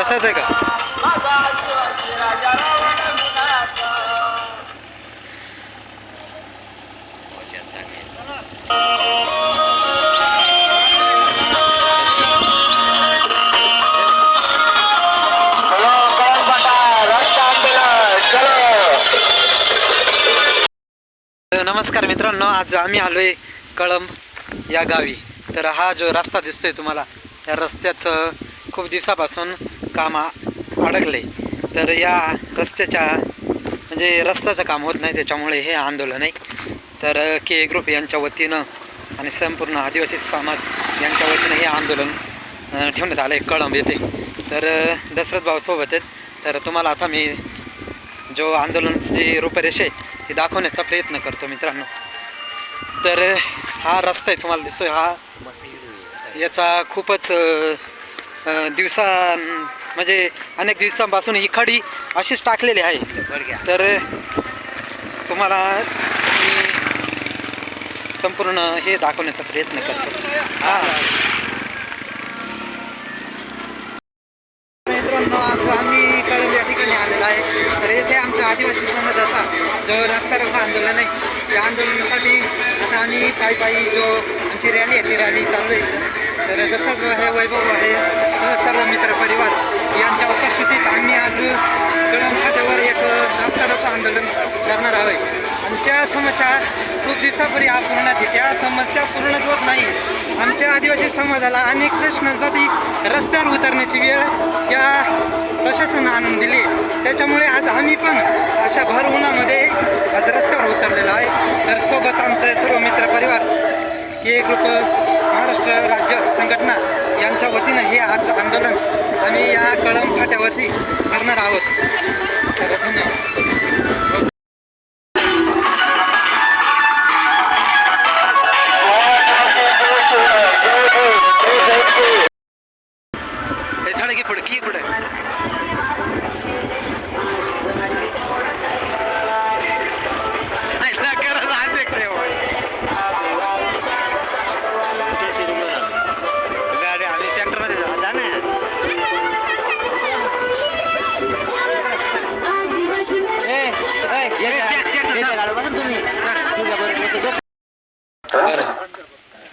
तसाच आहे का? नमस्कार मित्रांनो आज आम्ही आलोय कळंब या गावी. तर हा जो रस्ता दिसतोय तुम्हाला या रस्त्याचं खूप दिवसापासून काम अडकले तर या रस्त्याच्या म्हणजे रस्त्याचं काम होत नाही त्याच्यामुळे हे आंदोलन आहे. तर के. ग्रुप यांच्या वतीनं आणि संपूर्ण आदिवासी समाज यांच्या वतीनं हे आंदोलन ठेवण्यात आलं आहे कळंब येथे. तर दशरथ भाऊ सोबत आहेत. तर तुम्हाला आता मी जो आंदोलनाची जी रूपरेषा आहे ती दाखवण्याचा प्रयत्न करतो मित्रांनो. तर हा रस्ता आहे तुम्हाला दिसतोय हा याचा खूपच दिवसा म्हणजे अनेक दिवसांपासून ही खडी अशीच टाकलेली आहे. तर तुम्हाला मी संपूर्ण हे दाखवण्याचा प्रयत्न करतो. हा. मित्रांनो आज आम्ही कळंब या ठिकाणी आलेलो आहे. तर येथे आमच्या आदिवासी समाजाचा जो रस्ता रोको आंदोलन आहे या आंदोलनासाठी आता आम्ही पायी पायी जो आमची रॅली आहे ती रॅली चालू आहे. तर तसंच हे वैभव आहे सर्व मित्र परिवार यांच्या उपस्थितीत आम्ही आज कळम फाट्यावर एक रास्ता रोको आंदोलन करणार आहोत. आमच्या समस्या खूप दिवसापूर्वी हा त्या समस्या पूर्णच होत नाही. आमच्या आदिवासी समाजाला अनेक प्रश्नांसाठी रस्त्यावर उतरण्याची वेळ या प्रशासनानं आणून दिली. त्याच्यामुळे आज आम्ही पण अशा भर उन्हामध्ये आज रस्त्यावर उतरलेलो आहे. तर सोबत आमचे सर्व मित्रपरिवार के ग्रुप महाराष्ट्र राज्य संघटना यांच्या वतीनं हे आज आंदोलन आम्ही या कळम फाट्यावरती करणार आहोत. तर धन्यवाद.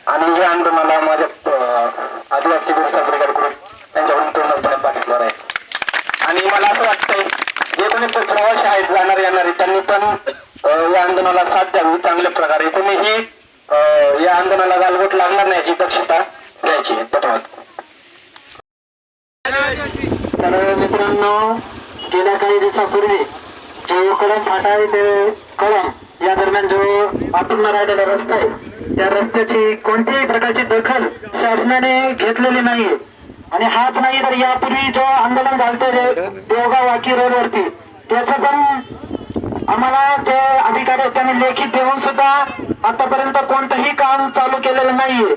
आणि हे आंदोलनाला माझ्या आदिवासी आदिवासी साजरेकर ग्रुप त्यांच्याकडून पूर्णपणे पाठिंबा आहे. आणि मला असं वाटतंय जे कोणी प्रवासी आहेत जाणारे येणारे त्यांनी पण या आंदोलनाला साथ द्यावी चांगल्या प्रकारे. कोणीही या आंदोलनाला गालबोट लागणार नाही याची दक्षता घ्यायची आहे. धन्यवाद तर मित्रांनो गेल्या काही दिवसापूर्वी जो कळम फाटा आहे ते कळम या दरम्यान जो आटून राहिलेला रस्ता आहे त्या रस्त्याची कोणत्याही प्रकारची दखल शासनाने घेतलेली नाहीये. आणि हाच नाही तर यापूर्वी जो आंदोलन झालं देवगाव वाकी रोडवरती त्याचं पण आम्हाला जे अधिकारी आहेत त्यांनी लेखी देऊन सुद्धा आतापर्यंत कोणतंही काम चालू केलेलं नाहीये.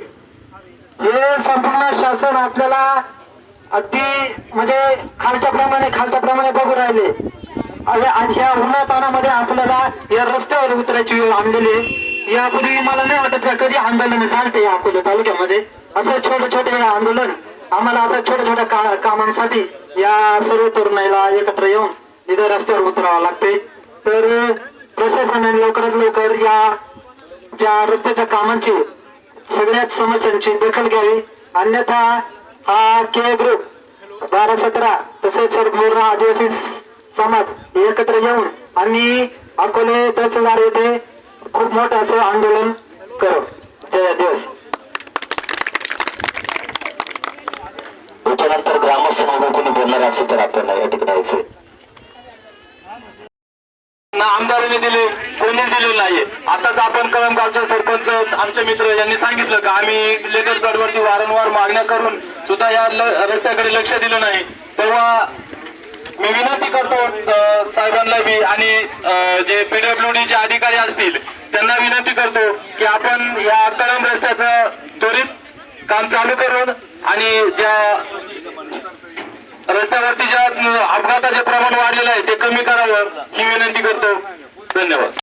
हे संपूर्ण शासन आपल्याला अगदी म्हणजे खालच्या प्रमाणे खालच्या प्रमाणे बघू राहिले. अशा आज आपल्याला या रस्त्यावर उतरायची वेळ आणलेली आहे. यापूर्वी मला नाही वाटत का कधी आंदोलन झालते या अकोला तालुक्यामध्ये. असं छोटे छोटे आंदोलन आम्हाला असं छोट्या छोट्या का कामांसाठी या सर्व तरुणाईला एकत्र येऊन इथं रस्त्यावर उतरावं लागते. तर प्रशासनाने लवकरात लवकर या ज्या रस्त्याच्या कामांची सगळ्याच समस्यांची दखल घ्यावी. अन्यथा हा के ग्रुप बारा सतरा तसेच सर्व आदिवासी समाज एकत्र येऊन आम्ही अकोले तहसीलदार येथे खूप मोठं असं आंदोलन करू. जय दिवस. त्याच्यानंतर ग्रामस्थ कोणी बोलणार असेल तर आपल्याला या ठिकाणी यायचंय. ना आमदारांनी दिले कोणी दिले नाहीये. आताच आपण कळमगावचे सरपंच आमचे मित्र यांनी सांगितलं का आम्ही लेटेस्ट गडवरती वारंवार मागण्या करून सुद्धा या रस्त्याकडे लक्ष दिलं नाही. तेव्हा करतो साहेबांना बी आणि जे पीडब्ल्यूडीचे अधिकारी असतील त्यांना विनंती करतो की आपण या कळंब रस्त्याचं त्वरित काम चालू करून आणि ज्या रस्त्यावरती ज्या अपघाताचे प्रमाण वाढलेलं आहे ते कमी करावं ही विनंती करतो. धन्यवाद.